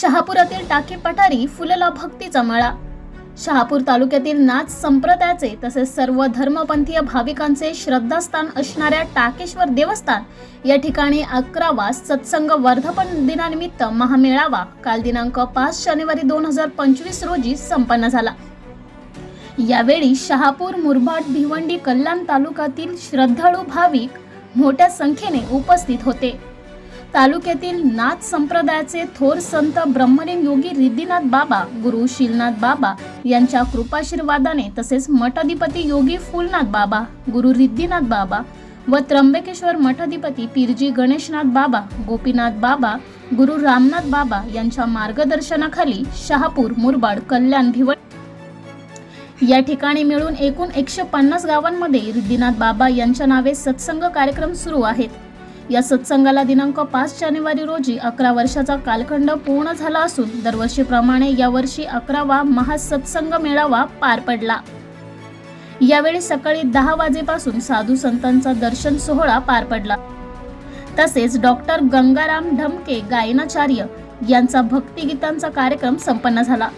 शहापुरातील टाकी पठारी फुलला भक्तीचा मळा. शहापूर तालुक्यातील नाच संप्रदायाचे तसेच सर्व धर्मपंथीय भाविकांचे श्रद्धास्थान असणाऱ्या टाकेश्वर देवस्थान या ठिकाणी अकरावा सत्संग वर्धापन दिनानिमित्त महामेळावा काल दिनांक पाच जानेवारी दोन हजार पंचवीस रोजी संपन्न झाला. यावेळी शहापूर मुरबाड भिवंडी कल्याण तालुक्यातील श्रद्धाळू भाविक मोठ्या संख्येने उपस्थित होते. तालुक्यातील नाथ संप्रदायाचे थोर संत ब्रह्मलिंग योगी रिद्धिनाथ बाबा गुरु शिलनाथ बाबा यांच्या कृपाशीर्वादाने तसेच मठाधिपती योगी फुलनाथ बाबा गुरु रिद्धिनाथ बाबा व त्र्यंबकेश्वर मठाधिपती पीरजी गणेशनाथ बाबा गोपीनाथ बाबा गुरु रामनाथ बाबा यांच्या मार्गदर्शनाखाली शहापूर मुरबाड कल्याण भिवंडी या ठिकाणी मिळून एकूण एकशे पन्नास गावांमध्ये रिद्धिनाथ बाबा यांच्या नावे सत्संग कार्यक्रम सुरू आहेत. या सत्संगाला दिनांक पाच जानेवारी रोजी अकरा वर्षाचा कालखंड पूर्ण झाला असून दरवर्षीप्रमाणे यावर्षी अकरावा महासत्संग मेळावा पार पडला. यावेळी सकाळी दहा वाजेपासून साधू संतांचा दर्शन सोहळा पार पडला. तसेच डॉक्टर गंगाराम ढमके गायनाचार्य यांचा भक्तिगीतांचा कार्यक्रम संपन्न झाला.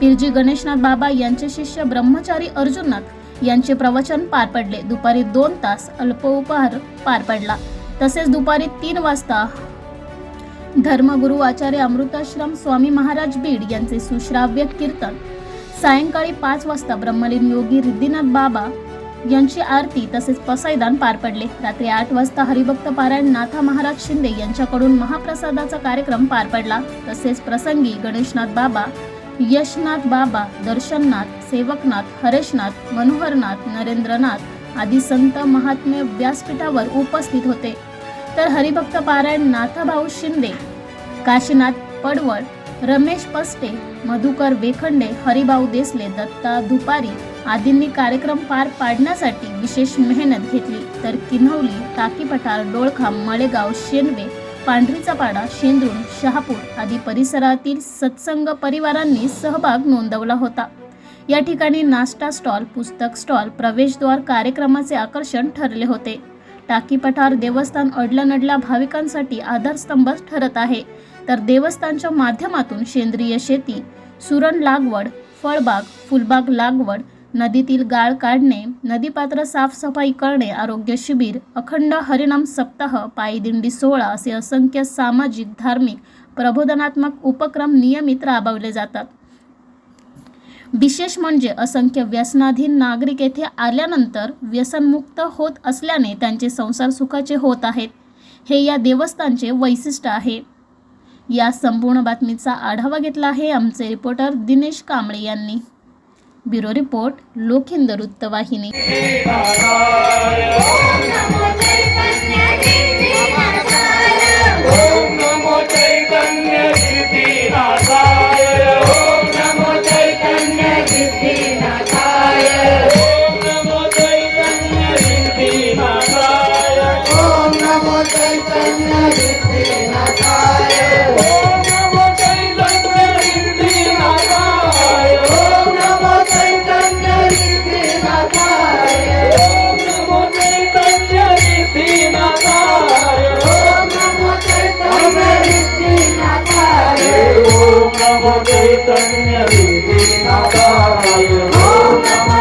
पिरजी गणेशनाथ बाबा यांचे शिष्य ब्रह्मचारी अर्जुननाथ यांचे प्रवचन पार पडले. दुपारी दोन तास अल्पोपहार पार पडला. तसेच दुपारी तीन वाजता धर्मगुरू आचार्य अमृताश्रम स्वामी महाराज बीड यांचे सुश्राव्य कीर्तन. सायंकाळी पाच वाजता ब्रह्मलीन योगी रिद्धिनाथ बाबा यांची आरती तसेच पसायदान पार पडले. रात्री आठ वाजता हरिभक्त पारायण नाथा महाराज शिंदे यांच्याकडून महाप्रसादाचा कार्यक्रम पार पडला. तसेच प्रसंगी गणेशनाथ बाबा यशनाथ बाबा दर्शननाथ सेवकनाथ हरेशनाथ मनोहरनाथ नरेंद्रनाथ आदी संत महात्मे व्यासपीठावर उपस्थित होते. तर हरिभक्त पारायण नाथाभाऊ शिंदे काशीनाथ पडवळ रमेश पस्टे मधुकर वेखंडे हरिभाऊ देसले दत्ता दुपारी आदींनी कार्यक्रम पार पाडण्यासाठी विशेष मेहनत घेतली. तर किन्हवली टाकी पठार डोळखाम मळेगाव शेनवे पांढरीचा पाडा शेंदूर शहापूर आदी परिसरातील सत्संग परिवारांनी सहभाग नोंदवला होता. या ठिकाणी नाश्ता स्टॉल पुस्तक स्टॉल प्रवेशद्वार कार्यक्रमाचे आकर्षण ठरले होते. टाकी पठार देवस्थान अडल्या नडल्या भाविकांसाठी आधारस्तंभ ठरत आहे. तर देवस्थानच्या माध्यमातून सेंद्रिय शेती सुरण लागवड फळबाग फुलबाग लागवड नदीतील गाळ काढणे नदीपात्र साफसफाई करणे आरोग्य शिबिर अखंड हरिनाम सप्ताह पायदिंडी सोहळा असे असंख्य सामाजिक धार्मिक प्रबोधनात्मक उपक्रम नियमित राबवले जातात. विशेष म्हणजे असंख्य व्यसनाधीन नागरिक येथे आल्यानंतर व्यसनमुक्त होत असल्याने त्यांचे संसार सुखाचे होत आहेत. हे या देवस्थानचे वैशिष्ट्य आहे. या संपूर्ण बातमीचा आढावा घेतला आहे आमचे रिपोर्टर दिनेश कांबळे यांनी. ब्युरो रिपोर्ट लोकहिंद वृत्तवाहिनी. नमो चैतन्य रूपिणाय ओम नमः